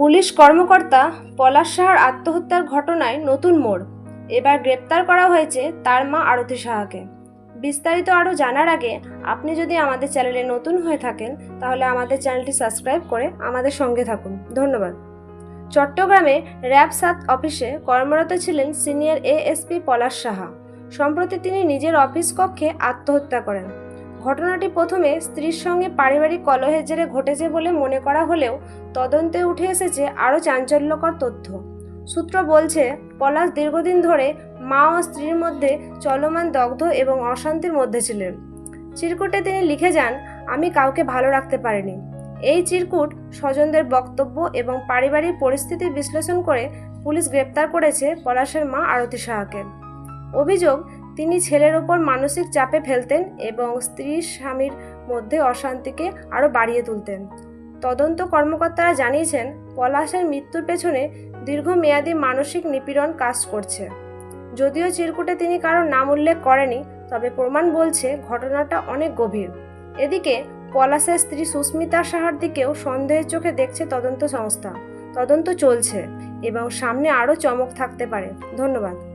Police কর্মকর্তা পলাশ সাহার আত্মহত্যার ঘটনায় নতুন মোড়। এবার গ্রেপ্তার করা হয়েছে তার মা আরতি সাহাকে। বিস্তারিত আরও জানার আগে আপনি যদি আমাদের চ্যানেলে নতুন হয়ে থাকেন, তাহলে আমাদের চ্যানেলটি সাবস্ক্রাইব করে আমাদের সঙ্গে থাকুন। ধন্যবাদ। চট্টগ্রামে র্যাব সাত অফিসে কর্মরত ছিলেন সিনিয়র এএসপি পলাশ সাহা। সম্প্রতি তিনি নিজের অফিস কক্ষে আত্মহত্যা করেন। ঘটনাটি প্রথমে স্ত্রীর সঙ্গে পারিবারিক কলহের জেরে ঘটেছে বলে মনে করা হলেও তদন্তে উঠে এসেছে আরও চাঞ্চল্যকর তথ্য। সূত্র বলছে, পলাশ দীর্ঘদিন ধরে মা ও স্ত্রীর মধ্যে চলমান দগ্ধ এবং অশান্তির মধ্যে ছিলেন। চিরকুটে তিনি লিখে যান, আমি কাউকে ভালো রাখতে পারিনি। এই চিরকুট স্বজনদের বক্তব্য এবং পারিবারিক পরিস্থিতি বিশ্লেষণ করে পুলিশ গ্রেপ্তার করেছে পলাশের মা আরতি সাহাকে। অভিযোগ, তিনি ছেলের ওপর মানসিক চাপে ফেলতেন এবং স্ত্রী স্বামীর মধ্যে অশান্তিকে আরও বাড়িয়ে তুলতেন। তদন্ত কর্মকর্তারা জানিয়েছেন, পলাশের মৃত্যুর পেছনে দীর্ঘমেয়াদী মানসিক নিপীড়ন কাজ করছে। যদিও চিরকুটে তিনি কারও নাম উল্লেখ করেনি, তবে প্রমাণ বলছে ঘটনাটা অনেক গভীর। এদিকে, পলাশের স্ত্রী সুস্মিতা সাহার দিকেও সন্দেহের চোখে দেখছে তদন্ত সংস্থা। তদন্ত চলছে এবং সামনে আরও চমক থাকতে পারে। ধন্যবাদ।